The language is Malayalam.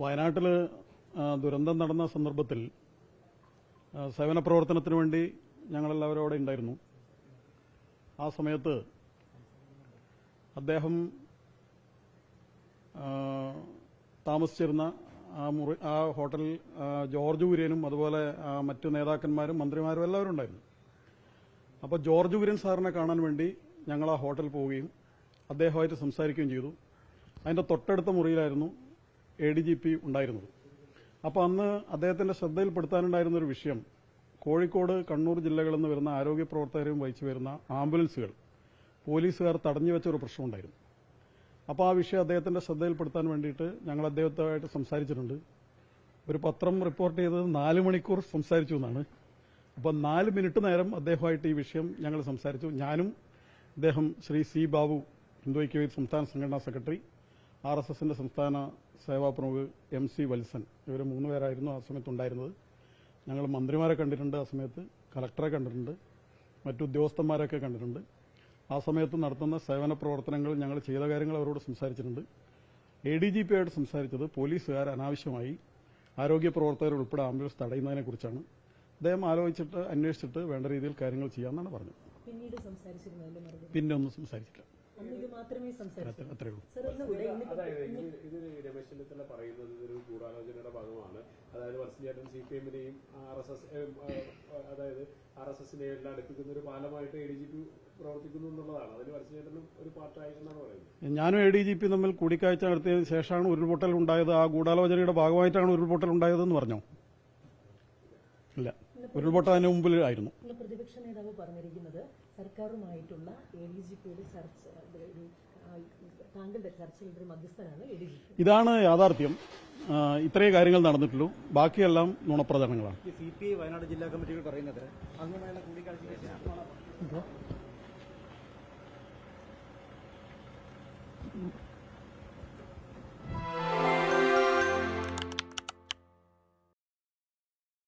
വയനാട്ടിൽ ദുരന്തം നടന്ന സന്ദർഭത്തിൽ സേവന പ്രവർത്തനത്തിന് വേണ്ടി ഞങ്ങളെല്ലാവരും അവിടെ ഉണ്ടായിരുന്നു. ആ സമയത്ത് അദ്ദേഹം താമസിച്ചിരുന്ന ആ മുറി ആ ഹോട്ടലിൽ ജോർജ് കുര്യനും അതുപോലെ മറ്റു നേതാക്കന്മാരും മന്ത്രിമാരും എല്ലാവരും ഉണ്ടായിരുന്നു. അപ്പോൾ ജോർജ് കുര്യൻ സാറിനെ കാണാൻ വേണ്ടി ഞങ്ങൾ ആ ഹോട്ടലിൽ പോവുകയും അദ്ദേഹമായിട്ട് സംസാരിക്കുകയും ചെയ്തു. അതിന്റെ തൊട്ടടുത്ത മുറിയിലായിരുന്നു എ ഡി ജി പി ഉണ്ടായിരുന്നത് അപ്പോൾ അന്ന് അദ്ദേഹത്തിന്റെ ശ്രദ്ധയിൽപ്പെടുത്താനുണ്ടായിരുന്ന ഒരു വിഷയം കോഴിക്കോട് കണ്ണൂർ ജില്ലകളിൽ നിന്ന് വരുന്ന ആരോഗ്യ പ്രവർത്തകരും വഹിച്ചു വരുന്ന ആംബുലൻസുകൾ പോലീസുകാർ തടഞ്ഞു വെച്ച ഒരു പ്രശ്നമുണ്ടായിരുന്നു. അപ്പോൾ ആ വിഷയം അദ്ദേഹത്തിന്റെ ശ്രദ്ധയിൽപ്പെടുത്താൻ വേണ്ടിയിട്ട് ഞങ്ങൾ അദ്ദേഹത്തുമായിട്ട് സംസാരിച്ചിട്ടുണ്ട്. ഒരു പത്രം റിപ്പോർട്ട് ചെയ്തത് നാല് മണിക്കൂർ സംസാരിച്ചു എന്നാണ്. അപ്പം നാല് മിനിറ്റ് നേരം അദ്ദേഹമായിട്ട് ഈ വിഷയം ഞങ്ങൾ സംസാരിച്ചു. ഞാനും അദ്ദേഹം ശ്രീ സി ബാബു ഹിന്ദു ഐക്യവേദി സംസ്ഥാന സംഘടനാ സെക്രട്ടറി ആർ എസ് എസിന്റെ സംസ്ഥാന സേവാ പ്രമുഖ് എം സി വത്സൻ. ഇവർ മൂന്ന് പേരായിരുന്നു ആ സമയത്ത് ഉണ്ടായിരുന്നത് ഞങ്ങൾ മന്ത്രിമാരെ കണ്ടിട്ടുണ്ട് ആ സമയത്ത് കളക്ടറെ കണ്ടിട്ടുണ്ട് മറ്റു ഉദ്യോഗസ്ഥന്മാരെയൊക്കെ കണ്ടിട്ടുണ്ട്. ആ സമയത്ത് നടത്തുന്ന സേവന പ്രവർത്തനങ്ങൾ ഞങ്ങൾ ചെയ്ത കാര്യങ്ങൾ അവരോട് സംസാരിച്ചിട്ടുണ്ട്. എ ഡി ജി പി ആയിട്ട് സംസാരിച്ചത് പോലീസുകാർ അനാവശ്യമായി ആരോഗ്യ പ്രവർത്തകർ ഉൾപ്പെടെ ആംബുലൻസ് തടയുന്നതിനെക്കുറിച്ചാണ് അദ്ദേഹം ആലോചിച്ചിട്ട് അന്വേഷിച്ചിട്ട് വേണ്ട രീതിയിൽ കാര്യങ്ങൾ ചെയ്യാമെന്നാണ് പറഞ്ഞത്. പിന്നീട് പിന്നെ ഒന്നും സംസാരിച്ചില്ല. അതായത് ഇത് ഇത് രമേശ് ചെന്നിത്തല പറയുന്നത് ഇതൊരു ഗൂഢാലോചനയുടെ ഭാഗമാണ്. അതായത് വർഷീയേട്ടൻ സി പി എമ്മിനെയും ആർ എസ് എസ് അതായത് ആർ എസ് എസിനെയും എല്ലാം അടുപ്പിക്കുന്ന ഒരു പാലമായിട്ട് എ ഡി ജി പി പ്രവർത്തിക്കുന്നു എന്നുള്ളതാണ്. അതിന് വർഷീയേട്ടനും ഒരു പാർട്ടായിട്ടെന്നാണ് എന്നാണ് പറയുന്നത്. ഞാനും എ ഡി ജി പി തമ്മിൽ കൂടിക്കാഴ്ച നടത്തിയതിനു ശേഷമാണ് ഉരുൾപൊട്ടൽ ഉണ്ടായത്. ആ ഗൂഢാലോചനയുടെ ഭാഗമായിട്ടാണ് ഉരുൾപൊട്ടൽ ഉണ്ടായതെന്ന് പറഞ്ഞോ? ഇല്ല. ഉരുൾപൊട്ടൽ അതിന് മുമ്പിൽ ആയിരുന്നു. പ്രതിപക്ഷ നേതാവ് പറഞ്ഞിരിക്കുന്നത് സർക്കാരുമായിട്ടുള്ള എ ഡി ജി പിയുടെ ചർച്ച താങ്കളുടെ ചർച്ചയിൽ ഒരു മധ്യസ്ഥനാണ് എ ഡി ജി പി ഇതാണ് യാഥാർത്ഥ്യം. ഇത്രേ ഇത്രയേ കാര്യങ്ങൾ നടന്നിട്ടുള്ളൂ. ബാക്കിയെല്ലാം നുണപ്രചരണങ്ങളാണ്. സി പി ഐ വയനാട് ജില്ലാ കമ്മിറ്റികൾ പറയുന്നത് അങ്ങനെയുള്ള ശേഷമാണ്